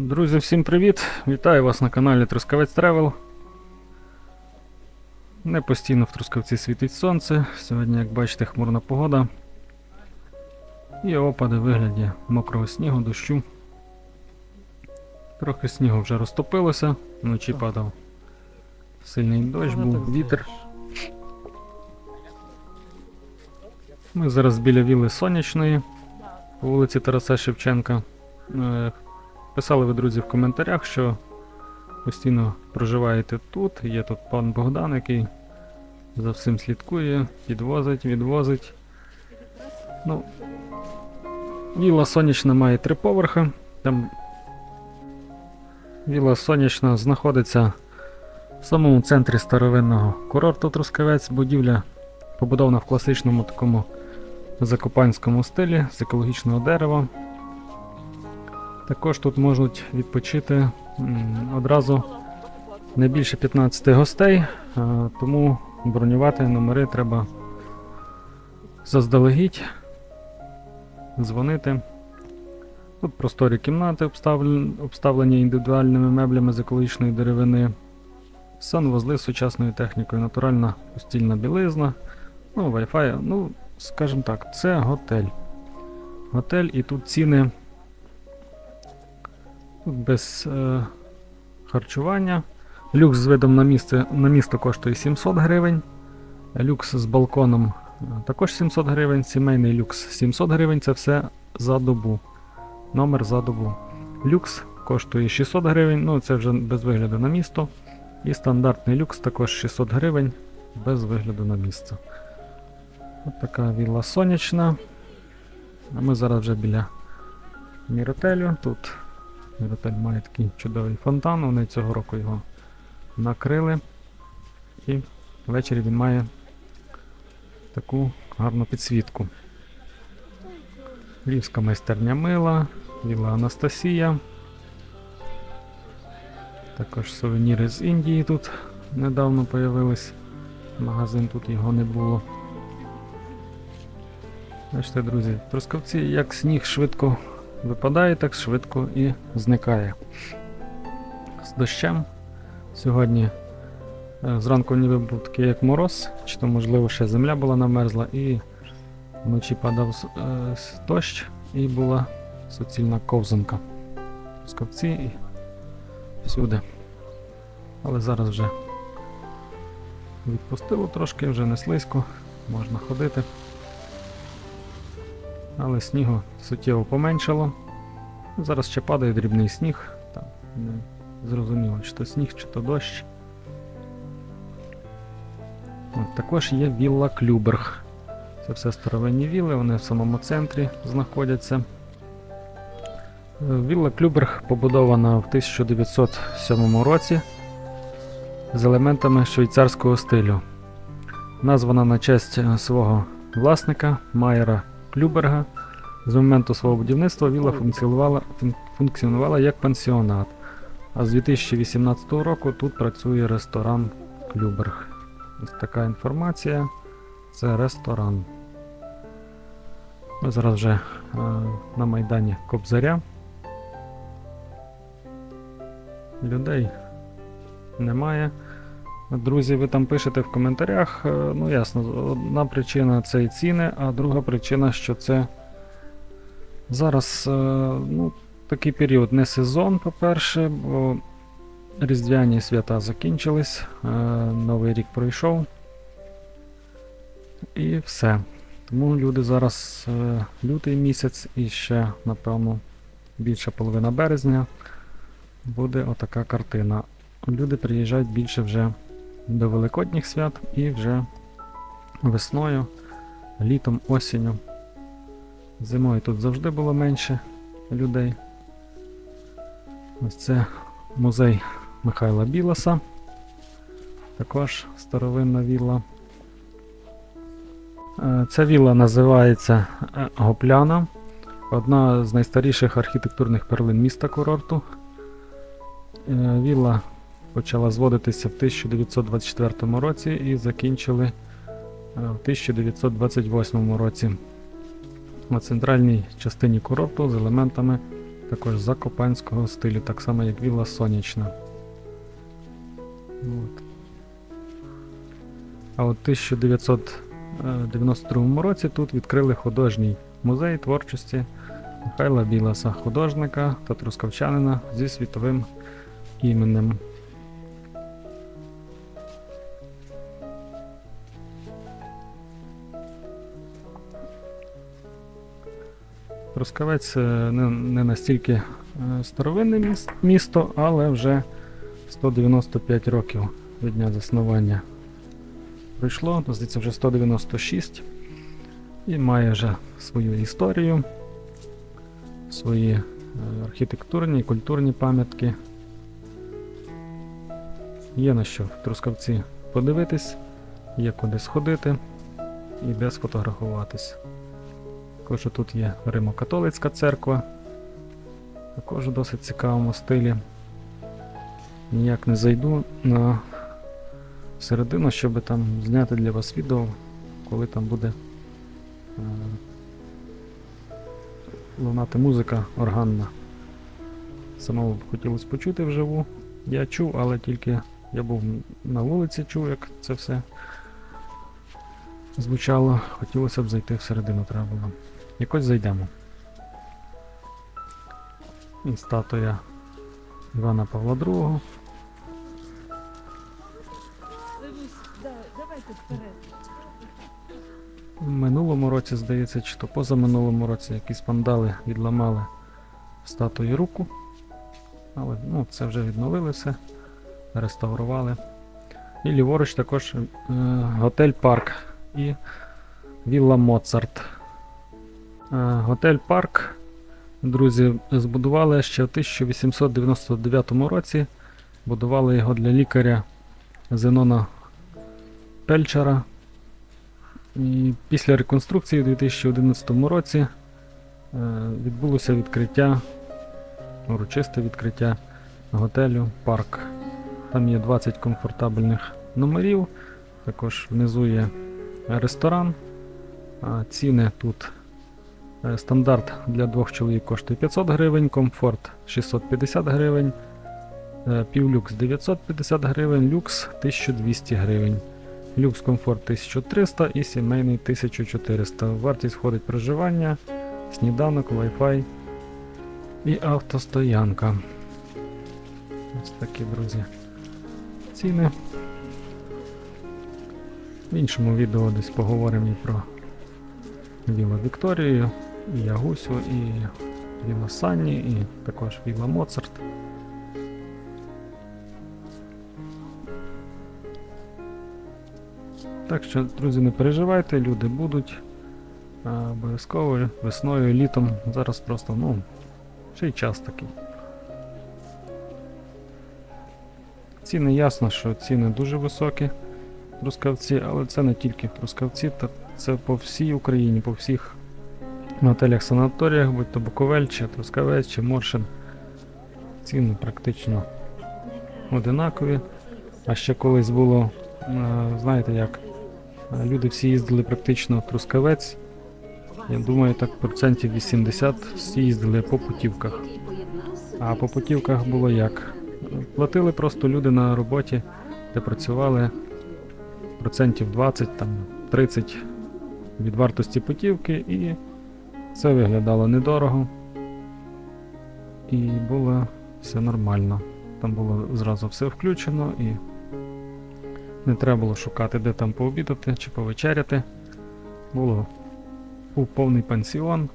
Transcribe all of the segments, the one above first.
Друзі, всім привіт! Вітаю вас на каналі Трускавець Тревел. Не постійно в Трускавці світить сонце. Сьогодні, як бачите, хмурна погода. І опади в вигляді мокрого снігу, дощу. Трохи снігу вже розтопилося, вночі падав сильний дощ, був вітер. Ми зараз біля віли сонячної по вулиці Тараса Шевченка. Писали ви, друзі, в коментарях, що постійно проживаєте тут. Є тут пан Богдан, який за всім слідкує, підвозить, відвозить. Ну, Віла сонячна має три поверхи. Там Віла сонячна знаходиться в самому центрі старовинного курорту Трускавець. Будівля побудована в класичному такому закопанському стилі з екологічного дерева. Також тут можуть відпочити одразу не більше 15 гостей, тому бронювати номери треба заздалегідь, дзвонити. Тут просторі кімнати обставлені, обставлені індивідуальними меблями з екологічної деревини, санвузли з сучасною технікою, натуральна постільна білизна, ну, Wi-Fi, ну, скажімо так, це готель. Готель і тут ціни Тут без е, харчування. Люкс з видом на, місце, на місто коштує 700 гривень. Люкс з балконом е, також 700 гривень. Сімейний люкс 700 гривень це все за добу. Номер за добу. Люкс коштує 600 гривень, ну це вже без вигляду на місто. І стандартний люкс також 600 гривень без вигляду на місце. От така вілла сонячна. А ми зараз вже біля Міротелю. Тут Міротель має такий чудовий фонтан, вони цього року його накрили. І ввечері він має таку гарну підсвітку. Львівська майстерня мила, Віла Анастасія. Також сувеніри з Індії тут недавно появились. Магазин тут його не було. Бачите, друзі, Трускавці як сніг швидко випадає, так швидко і зникає. З дощем. Сьогодні е, зранку ніби був такий як мороз, чи то можливо ще земля була намерзла, і вночі падав е, дощ і була суцільна ковзанка. Трускавці і всюди. Але зараз вже відпустило трошки, вже не слизько, можна ходити. Але снігу суттєво поменшало. Зараз ще падає дрібний сніг. Там не зрозуміло, чи то сніг, чи то дощ. От, також є вілла Клюберг. Це все старовинні вілли, вони в самому центрі знаходяться. Вілла Клюберг побудована в 1907 році з елементами швейцарського стилю. Названа на честь свого власника Майера Клюберга. З моменту свого будівництва вілла функціонувала, функціонувала як пансіонат. А з 2018 року тут працює ресторан Клюберг. Ось така інформація. Це ресторан. Ми зараз вже е, на майдані Кобзаря. Людей немає. Друзі, ви там пишете в коментарях. е, Ну, ясно, одна причина це і ціни, а друга причина, що це зараз е, ну, такий період не сезон, по-перше, бо різдвяні свята закінчились, е, Новий рік пройшов. І все. Тому люди зараз лютий місяць і ще, напевно, більша половина березня буде отака картина. Люди приїжджають більше вже до Великодніх свят і вже весною, літом, осінню. Зимою тут завжди було менше людей. Ось це музей Михайла Білоса. Також старовинна вілла. Е, Ця вілла називається е, Гопляна. Одна з найстаріших архітектурних перлин міста курорту. Е, Вілла почала зводитися в 1924 році і закінчили е, в 1928 році на центральній частині курорту з елементами також закопанського стилю, так само як Вілла Сонячна. От. А от в 1992 році тут відкрили художній музей творчості Михайла Біласа, художника та трускавчанина зі світовим іменем. Трускавець е, не, не настільки е, старовинне місто, але вже 195 років від дня заснування пройшло, здається, вже 196 і має вже свою історію, свої е, архітектурні і культурні пам'ятки. Є на що в Трускавці подивитись, є куди сходити і де сфотографуватись. Також тут є Римо-католицька церква, також у досить цікавому стилі. Ніяк не зайду на середину, щоб там зняти для вас відео, коли там буде е, лунати музика органна. Самому б хотілося почути вживу. Я чув, але тільки я був на вулиці, чув, як це все звучало. Хотілося б зайти всередину треба було. Якось зайдемо. І статуя Івана Павла II. В минулому році, здається, чи то позаминулому році якісь вандали відламали статуї руку. Але ну, це вже відновили все, реставрували. І ліворуч також е, готель Парк і Вілла Моцарт. Е, готель Парк, друзі, збудували ще в 1899 році. Будували його для лікаря Зенона Пельчара. І після реконструкції у 2011 році е, відбулося відкриття, урочисте відкриття готелю Парк. Там є 20 комфортабельних номерів, також внизу є ресторан. Ціни тут стандарт для двох чоловік коштує 500 гривень, комфорт 650 гривень, е, півлюкс 950 гривень, люкс 1200 гривень. Люкс комфорт 1300 і сімейний 1400. Вартість входить проживання, сніданок, Wi-Fi і автостоянка. Ось такі, друзі. Ціни. В іншому відео десь поговоримо і про Віла Вікторію, і Ягусю, і Віла Санні, і також Віла Моцарт. Так що, друзі, не переживайте, люди будуть. Обов'язково весною, літом. Зараз просто, ну, ще й час такий. Ціни ясно, що ціни дуже високі в Трускавці, але це не тільки та це по всій Україні, по всіх готелях санаторіях, будь то Буковель, чи Трускавець, чи Моршин. Ціни практично одинакові. А ще колись було, е, знаєте як, е, люди всі їздили практично в Трускавець. Я думаю, так процентів 80 всі їздили по путівках. А по путівках було як? Платили просто люди на роботі, де працювали процентів 20, там 30 від вартості путівки, і це виглядало недорого. І було все нормально. Там було зразу все включено і не треба було шукати, де там пообідати чи повечеряти. Було був повний пансіон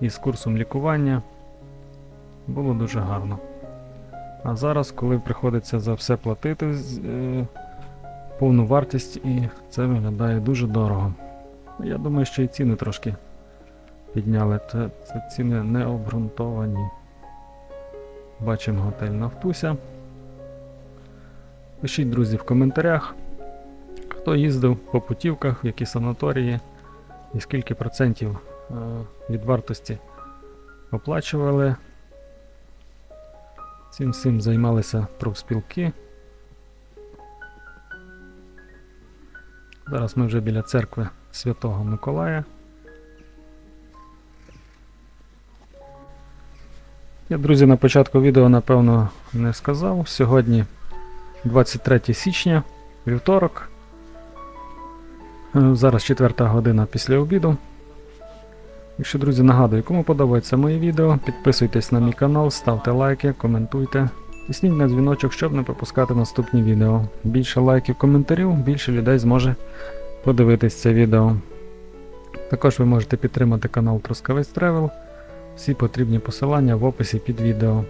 із курсом лікування. Було дуже гарно. А зараз, коли приходиться за все платити е, повну вартість, і це виглядає дуже дорого. Я думаю, що і ціни трошки підняли. Це, це ціни не обґрунтовані. Бачимо готель Нафтуся. Пишіть, друзі, в коментарях, хто їздив по путівках, в які санаторії і скільки процентів е, від вартості оплачували. Цим всім займалися профспілки. Зараз ми вже біля церкви Святого Миколая. Я, друзі, на початку відео, напевно, не сказав. Сьогодні 23 січня, вівторок. Е, Зараз 4 година після обіду. Якщо, друзі, нагадую, кому подобається моє відео, підписуйтесь на мій канал, ставте лайки, коментуйте. Тисніть на дзвіночок, щоб не пропускати наступні відео. Більше лайків, коментарів, більше людей зможе подивитись це відео. Також ви можете підтримати канал Трускавець Тревел. Всі потрібні посилання в описі під відео.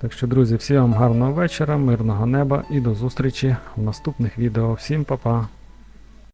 Так що, друзі, всім вам гарного вечора, мирного неба і до зустрічі в наступних відео. Всім па-па!